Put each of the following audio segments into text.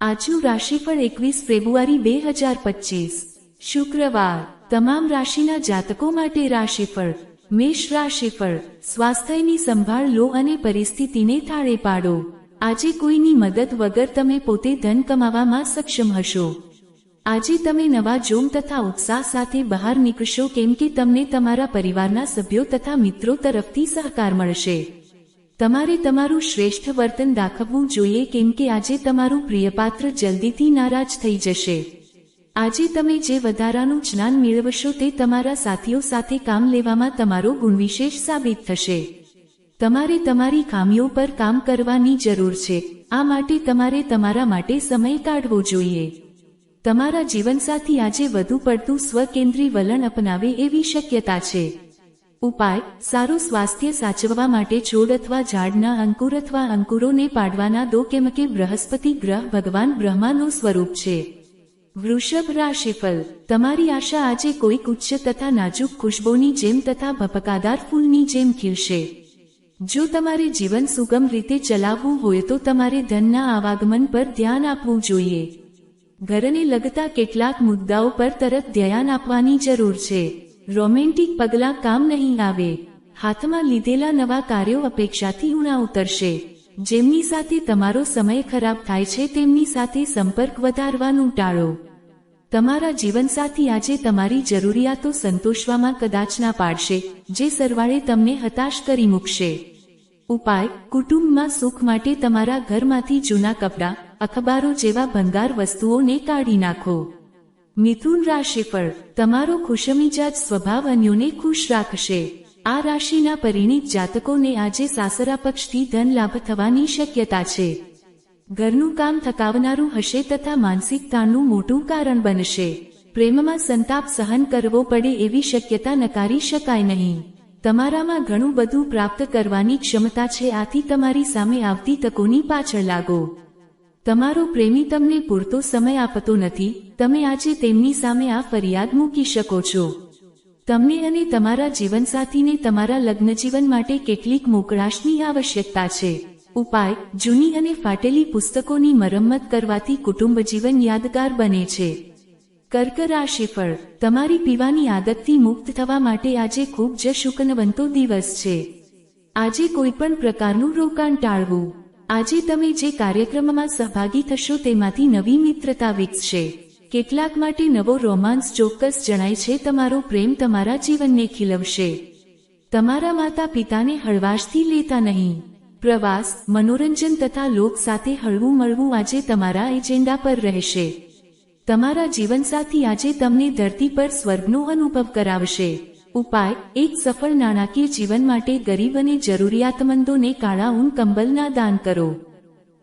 આજનું રાશિફળ એકવીસ ફેબ્રુઆરી બે હજાર પચીસ. શુક્રવાર. તમામ રાશિના જાતકો માટે રાશિફળ. મેષ રાશિફળ. સ્વાસ્થ્યની સંભાળ લો અને પરિસ્થિતિને થાળે પાડો. આજે કોઈની મદદ વગર તમે પોતે ધન કમાવામાં સક્ષમ હશો. આજે તમે નવા જોમ તથા ઉત્સાહ સાથે બહાર નીકળશો કેમ કે તમને તમારા પરિવારના સભ્યો તથા મિત્રો તરફથી સહકાર મળશે. તમારે તમારું શ્રેષ્ઠ વર્તન દાખવવું જોઈએ કેમ કે આજે તમારું પ્રિયપાત્ર જલ્દીથી નારાજ થઈ જશે. આજે તમે જે વધારાનું જ્ઞાન મેળવશો તે તમારા સાથીઓ સાથે કામ લેવામાં તમારો ગુણવિશેષ સાબિત થશે. તમારે તમારી ખામીઓ પર કામ કરવાની જરૂર છે. આ માટે તમારે તમારા માટે સમય કાઢવો જોઈએ. તમારા જીવનસાથી આજે વધુ પડતું સ્વકેન્દ્રી વલણ અપનાવે એવી શક્યતા છે. ઉપાય, સારું સ્વાસ્થ્ય સાચવવા માટે છોડ અથવા ઝાડના અંકુર અથવા અંકુરોને પાડવાના દો કેમ કે બૃહસ્પતિ ગ્રહ ભગવાન બ્રહ્માનું સ્વરૂપ છે. વૃષભ રાશિફલ તમારી આશા આજે કોઈક ઉચ્ચ તથા નાજુક ખુશ્બોની જેમ તથા ભપકાદાર ફૂલની જેમ ખીલશે. જો તમારે જીવન સુગમ રીતે ચલાવવું હોય તો તમારે ધનના આવાગમન પર ધ્યાન આપવું જોઈએ. ઘરને લગતા કેટલાક મુદ્દાઓ પર તરત ધ્યાન આપવાની જરૂર છે. રોમેન્ટિક પગલાં કામ નહીં આવે. હાથમાં લીધેલા નવા કાર્યો અપેક્ષાથી ઉણા ઉતરશે. જેમની સાથે તમારો સમય ખરાબ થાય છે તેમની સાથે સંપર્ક વધારવાનું ટાળો. તમારા જીવનસાથી આજે તમારી જરૂરિયાતો સંતોષવામાં કદાચ ના પાડશે, જે સરવાળે તમને હતાશ કરી મૂકશે. ઉપાય, કુટુંબમાં સુખ માટે તમારા ઘરમાંથી જૂના કપડાં, અખબારો જેવા ભંગાર વસ્તુઓને કાઢી નાખો. મિથુન રાશિ પર તમારો ખુશમિજાજ સ્વભાવ અન્યોને ખુશ રાખશે. આ રાશિના પરિણીત જાતકોને આજે સાસરા પક્ષથી ધન લાભ થવાની શક્યતા છે. ઘરનું કામ થકાવનારું હશે તથા માનસિક તાણનું મોટું કારણ બનશે. પ્રેમમાં સંતાપ સહન કરવો પડે એવી શક્યતા નકારી શકાય નહીં. તમારામાં ઘણું બધું પ્રાપ્ત કરવાની ક્ષમતા છે આથી તમારી સામે આવતી તકોની પાછળ લાગો. તમારો પ્રેમી તમને પૂરતો સમય આપતો નથી, તમે આજે તેમની સામે આ ફરિયાદ મૂકી શકો છો. તમને અને તમારા જીવનસાથીને તમારા લગ્નજીવન માટે કેટલીક મોકળાશની આવશ્યકતા છે. ઉપાય, જૂની અને ફાટેલી પુસ્તકોની મરમ્મત કરવાથી કુટુંબ જીવન યાદગાર બને છે. કર્ક રાશિફળ તમારી પીવાની આદતથી મુક્ત થવા માટે આજે ખૂબ જ શુકનવંતો દિવસ છે. આજે કોઈ પણ પ્રકારનું રોકાણ ટાળવું. આજે તમે જે કાર્યક્રમમાં સહભાગી થશો તેમાંથી નવી મિત્રતા વિકસશે. કેટલાક માટે નવો રોમાન્સ ચોક્કસ જણાય છે, તમારો પ્રેમ તમારા જીવનને ખીલવશે. તમારા માતા પિતાને હળવાશથી લેતા નહીં. પ્રવાસ, મનોરંજન તથા લોક સાથે હળવું મળવું આજે તમારા એજેન્ડા પર રહેશે. તમારા જીવનસાથી આજે તમને ધરતી પર સ્વર્ગનો અનુભવ કરાવશે. ઉપાય, એક સફળ નાણાકીય જીવન માટે ગરીબ અને જરૂરિયાતમંદોને કાળા ઊન કંબલના દાન કરો.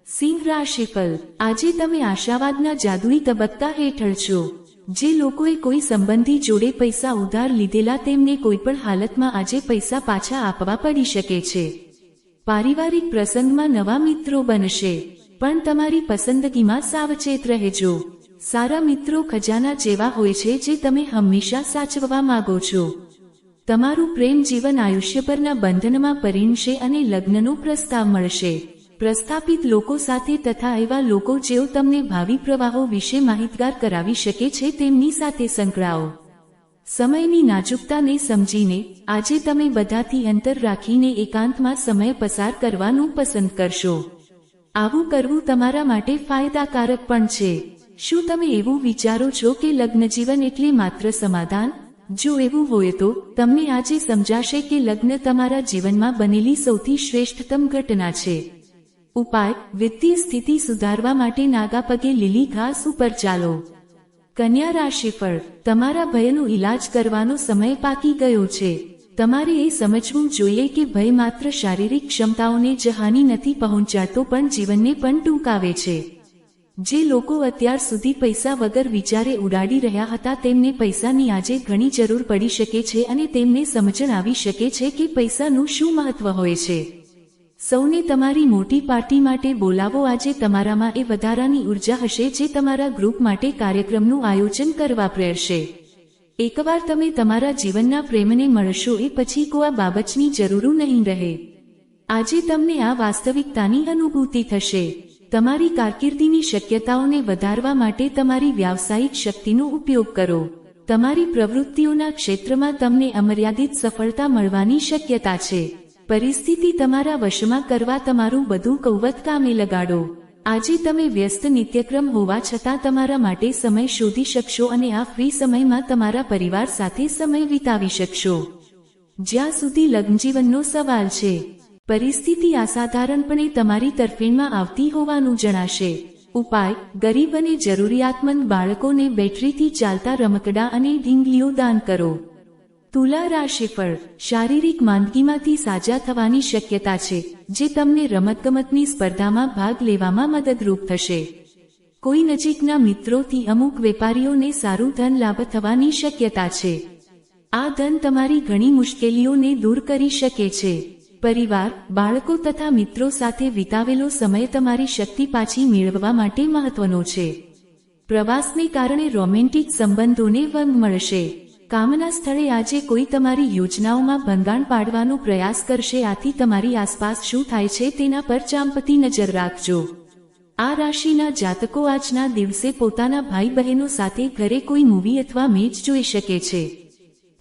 સિંહ રાશિફળ આજે તમે આશાવાદના જાદુઈ તબક્કા હેઠળ છો. જે લોકોએ કોઈ સંબંધી જોડે પૈસા ઉધાર લીધેલા તેમને કોઈપણ હાલતમાં આજે પૈસા પાછા આપવા પડી શકે છે. પારિવારિક પ્રસંગમાં નવા મિત્રો બનશે. પણ તમારી પસંદગીમાં સાવચેત રહેજો. સારા મિત્રો ખજાના જેવા હોય છે જે તમે હંમેશા સાચવવા માંગો છો. તમારું પ્રેમ જીવન આયુષ્યભરના બંધનમાં પરિણશે અને લગ્નનો પ્રસ્તાવ મળશે. પ્રસ્થાપિત લોકો સાથે તથા એવા લોકો જેઓ તમને ભાવિ પ્રવાહો વિશે માહિતગાર કરાવી શકે છે તેમની સાથે સંકળાઓ. સમયની નાજુકતાને સમજીને, આજે તમે બધાથી અંતર રાખીને એકાંતમાં સમય પસાર કરવાનું પસંદ કરશો. આવું કરવું તમારા માટે ફાયદાકારક પણ છે. શું તમે એવું વિચારો છો કે લગ્નજીવન એટલે માત્ર સમાધાન? જો એવું હોય તો, તમને આજે સમજાશે કે લગ્ન તમારા જીવનમાં બનેલી સૌથી શ્રેષ્ઠતમ ઘટના છે. ઉપાય વિત્તીય સ્થિતિ સુધારવા માટે નાગા પગે લીલી ઘાસ ઉપર ચાલો. કન્યા રાશિફળ તમારા ભયનો ઇલાજ કરવાનો સમય પાકી ગયો છે. તમારે એ સમજવું જોઈએ કે ભય માત્ર શારીરિક ક્ષમતાઓને જ હાનિ નથી પહોંચાડતો પણ જીવનને પણ ટૂંકાવે છે. જે લોકો અત્યાર સુધી પૈસા વગર વિચારે ઉડાડી રહ્યા હતા, તેમને પૈસાની આજે ઘણી જરૂર પડી શકે છે અને તેમને સમજણ આવી શકે છે કે પૈસાનું શું મહત્વ હોય છે. સૌને તમારી મોટી પાર્ટી માટે બોલાવો. આજે તમારામાં એ વધારાની ઊર્જા હશે જે તમારા ગ્રુપ માટે કાર્યક્રમનું આયોજન કરવા પ્રેરશે એકવાર તમે તમારા જીવનના પ્રેમને મળશો એ પછી કોઈ બાબતની જરૂર નહીં રહે. આજે તમને આ વાસ્તવિકતાની અનુભૂતિ થશે. તમારી કારકિર્દીની શક્યતાઓને વધારવા માટે તમારી વ્યાવસાયિક શક્તિનો ઉપયોગ કરો. તમારી પ્રવૃત્તિઓના ક્ષેત્રમાં તમને અમર્યાદિત સફળતા મળવાની શક્યતા છે. પરિસ્થિતિ તમારા વશમાં કરવા તમારું બધું કૌવત કામે લગાડો. આજે તમે વ્યસ્ત નિત્યક્રમ હોવા છતાં તમારા માટે સમય શોધી શકશો અને આ ફ્રી સમયમાં તમારા પરિવાર સાથે સમય વિતાવી શકશો. જ્યાં સુધી લગ્નજીવનનો સવાલ છે. પરિસ્થિતિ અસાધારણપણે તમારી તરફેણમાં આવતી હોવાનું જણાશે. ઉપાય, ગરીબ અને જરૂરિયાતમંદ બાળકોને બેટરીથી ચાલતા રમકડા અને ઢીંગલીઓ દાન કરો. તુલા રાશિફળ શારીરિક માંદગીમાંથી સાજા થવાની શક્યતા છે, જે તમને રમતગમતની સ્પર્ધામાં ભાગ લેવામાં મદદરૂપ થશે. કોઈ નજીકના મિત્રોથી અમુક વેપારીઓને સારું ધન લાભ થવાની શક્યતા છે. આ ધન તમારી ઘણી મુશ્કેલીઓને દૂર કરી શકે છે. પરિવાર, બાળકો તથા મિત્રો સાથે વિતાવેલો સમય તમારી શક્તિ પાછી મેળવવા માટે મહત્વનો છે. પ્રવાસને કારણે રોમેન્ટિક સંબંધોને વંગ મળશે. કામના સ્થળે આજે કોઈ તમારી યોજનાઓમાં ભંગાણ પાડવાનો પ્રયાસ કરશે, આથી તમારી આસપાસ શું થાય છે તેના પર ચાંપતી નજર રાખજો. આ રાશિના જાતકો આજના દિવસે પોતાના ભાઈ બહેનો સાથે ઘરે કોઈ મૂવી અથવા મેચ જોઈ શકે છે.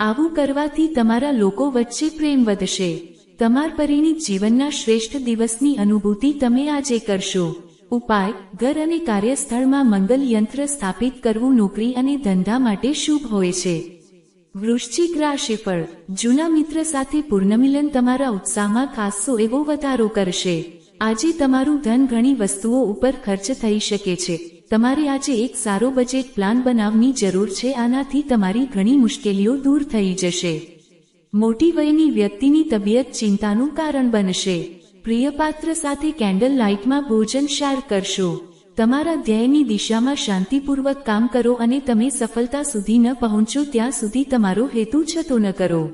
આવું કરવાથી તમારા લોકો વચ્ચે પ્રેમ વધશે. તમાર પરિણીત જીવનના શ્રેષ્ઠ દિવસની અનુભૂતિ તમે આજે કરશો. ઉપાય, ઘર અને કાર્યસ્થળમાં મંગલ યંત્ર સ્થાપિત કરવું નોકરી અને ધંધા માટે શુભ હોય છે. વૃશ્ચિક રાશિફળ, જૂના મિત્ર સાથે પૂર્ણમિલન તમારા ઉત્સાહમાં ખાસ્સો એવો વધારો કરશે. આજે તમારું ધન ઘણી વસ્તુઓ ઉપર ખર્ચ થઈ શકે છે. તમારે આજે એક સારો બજેટ પ્લાન બનાવવાની જરૂર છે. આનાથી તમારી ઘણી મુશ્કેલીઓ દૂર થઈ જશે. મોટી વયની વ્યક્તિની તબિયત ચિંતાનું કારણ બનશે. પ્રિયપાત્ર સાથે કેન્ડલ લાઇટમાં ભોજન શેર કરશો. તમારા ધ્યેયની દિશામાં શાંતિપૂર્વક કામ કરો અને તમે સફળતા સુધી ન પહોંચો ત્યાં સુધી તમારો હેતુ છતો ન કરો.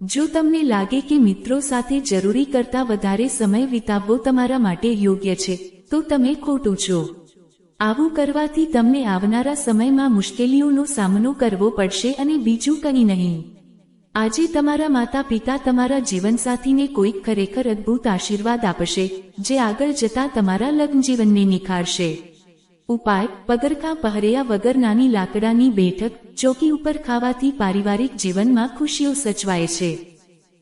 જો તમને લાગે કે મિત્રો સાથે જરૂરી કરતા વધારે સમય વિતાવવો તમારા માટે યોગ્ય છે, તો તમે ખોટું છો. આવું કરવાથી તમને આવનારા સમયમાં મુશ્કેલીઓનો સામનો કરવો પડશે અને બીજું કંઈ નહીં. આજે તમારા માતા પિતા તમારા જીવનસાથીને કોઈક ખરેખર અદ્ભુત આશીર્વાદ આપશે, જે આગળ જતા તમારા લગ્ન જીવનને નિખારશે. ઉપાય, પગરખા પહેર્યા વગર નાની લાકડાની બેઠક, ચોકી ઉપર ખાવાથી પારિવારિક જીવનમાં ખુશીઓ સચવાય છે.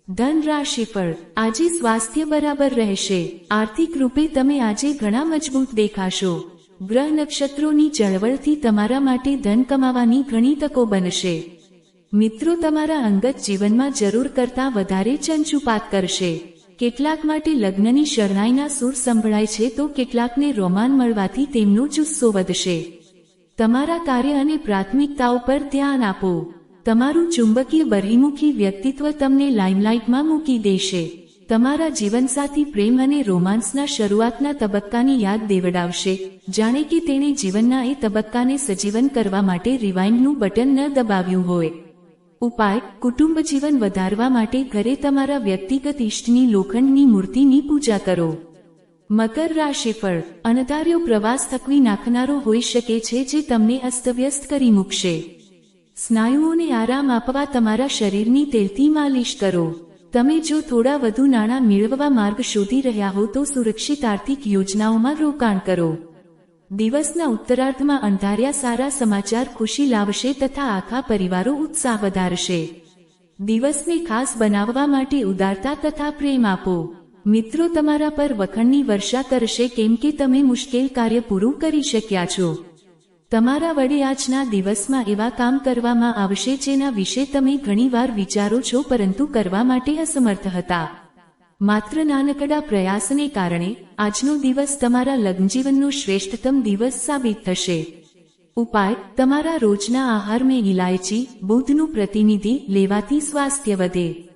ધન રાશિફળ આજે સ્વાસ્થ્ય બરાબર રહેશે. આર્થિક રૂપે તમે આજે ઘણા મજબૂત દેખાશો. ગ્રહ નક્ષત્રોની ચળવળથી તમારા માટે ધન કમાવાની ઘણી તકો બનશે. મિત્રો તમારા અંગત જીવનમાં જરૂર કરતાં વધારે ચંચુપાત કરશે. કેટલાક માટે લગ્નની શરણાઈના સૂર સંભળાય છે તો કેટલાકને રોમાન મળવાથી તેમનો જુસ્સો વધશે. તમારા કાર્ય અને પ્રાથમિકતાઓ પર ધ્યાન આપો. તમારું ચુંબકીય બહિર્મુખી વ્યક્તિત્વ તમને લાઇમલાઇટમાં મૂકી દેશે. તમારા જીવનસાથી પ્રેમ અને રોમાન્સના શરૂઆતના તબક્કાની યાદ દેવડાવશે. જાણે કે તેણે જીવનના એ તબક્કાને સજીવન કરવા માટે રિવાઇન્ડનું બટન ન દબાવ્યું હોય. ઉપાય, કુટુંબ જીવન વધારવા માટે ઘરે તમારા વ્યક્તિગત ઇષ્ટની લોખંડની મૂર્તિની પૂજા કરો. મકર રાશિફળ અણધાર્યો પ્રવાસ થકવી નાખનારો હોઈ શકે છે જે તમને અસ્તવ્યસ્ત કરી મૂકશે. સ્નાયુઓને આરામ આપવા તમારા શરીરની તેલથી માલિશ કરો. તમે જો થોડા વધુ નાણાં મેળવવા માર્ગ શોધી રહ્યા હો તો સુરક્ષિત આર્થિક યોજનાઓમાં રોકાણ કરો. દિવસના ઉત્તરાર્ધમાં અંધાર્યા સારા સમાચાર ખુશી લાવશે તથા આખા પરિવારો ઉત્સાહ વધારશે. દિવસને ખાસ બનાવવા માટે ઉદારતા તથા પ્રેમ આપો. મિત્રો તમારા પર વખણની વર્ષા કરશે કેમ કે તમે મુશ્કેલ કાર્ય પૂરું કરી શક્યા છો. તમારા વડે આજના દિવસમાં એવા કામ કરવામાં આવશે જેના વિશે તમે ઘણીવાર વિચારો છો પરંતુ કરવા માટે અસમર્થ હતા. માત્ર નાનકડા પ્રયાસને કારણે આજનો દિવસ તમારા લગ્નજીવનનો શ્રેષ્ઠતમ દિવસ સાબિત થશે. ઉપાય, તમારા રોજના આહારમાં ઇલાયચી બુધનું પ્રતિનિધિ લેવાથી સ્વાસ્થ્ય વધે.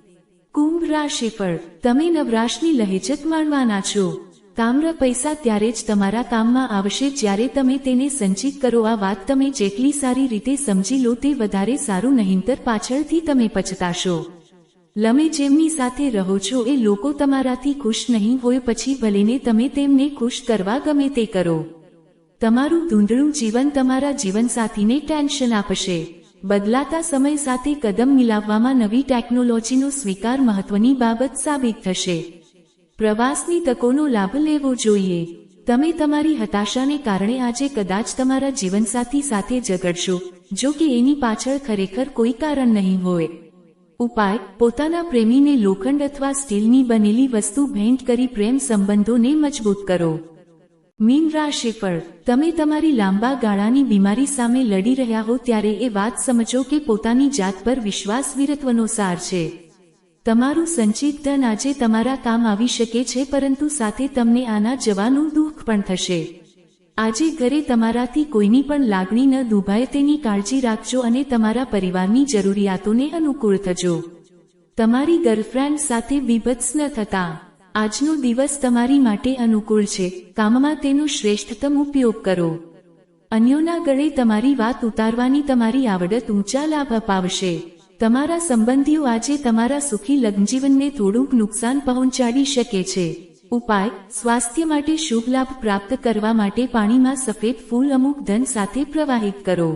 કુંભ રાશિફળ તમે નવરાશની લહેજત માણવાના છો. તામ્ર પૈસા ત્યારે જ તમારા કામમાં આવશે જ્યારે તમે તેને સંચિત કરો. આ વાત તમે જેટલી સારી રીતે સમજી લો તે વધારે સારું નહીંતર પાછળથી તમે પછતાશો. લમે જેમની સાથે રહો છો એ લોકો તમારાથી ખુશ નહીં હોય પછી ભલેને તમે તેમને ખુશ કરવા ગમે તે કરો. તમારું ધૂંધળું જીવન તમારા જીવનસાથીને ટેન્શન આપશે. બદલાતા સમય સાથે કદમ મિલાવવામાં નવી ટેકનોલોજીનો સ્વીકાર મહત્વની બાબત સાબિત થશે. પ્રવાસની તકોનો લાભ લેવો જોઈએ. તમે તમારી હતાશાને કારણે આજે કદાચ તમારા જીવનસાથી સાથે ઝઘડશો, જો કે એની પાછળ ખરેખર કોઈ કારણ નહીં હોય. ઉપાય, પોતાના પ્રેમીને લોખંડ અથવા સ્ટીલની બનેલી વસ્તુ ભેન્ટ કરી પ્રેમ સંબંધોને મજબૂત કરો. મીન રાશિફળ તમે તમારી લાંબા ગાળાની બીમારી સામે લડી રહ્યા હો ત્યારે એ વાત સમજો કે પોતાની જાત પર વિશ્વાસ વીરત્વનો સાર છે. તમારું સંચિત ધન આજે તમારા કામ આવી શકે છે, પરંતુ સાથે તમને આના જવાનું દુઃખ પણ થશે. આજે ઘરે તમારાથી કોઈની પણ લાગણી ન દુભાય તેની કાળજી રાખજો અને તમારા પરિવારની જરૂરિયાતોને અનુકૂળ થજો. તમારી ગર્લફ્રેન્ડ સાથે વિભત્સ ન થતા. આજનો દિવસ તમારી માટે અનુકૂળ છે. કામમાં તેનો શ્રેષ્ઠતમ ઉપયોગ કરો. અન્યોના ગળે તમારી વાત ઉતારવાની તમારી આવડત ઊંચા લાભ અપાવશે. તમારા સંબંધીઓ આજે તમારા સુખી લગ્નજીવનને થોડુંક નુકસાન પહોંચાડી શકે છે. ઉપાય, સ્વાસ્થ્ય માટે શુભ લાભ પ્રાપ્ત કરવા માટે પાણીમાં સફેદ ફૂલ અમુક ધન સાથે પ્રવાહિત કરો.